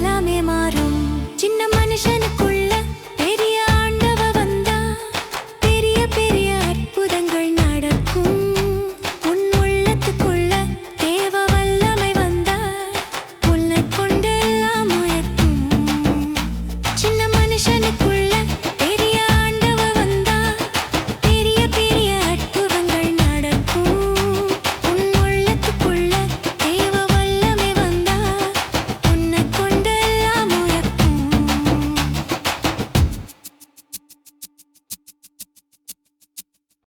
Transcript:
எல்லாமே மாறும் சின்ன மனுஷனுக்குள்ள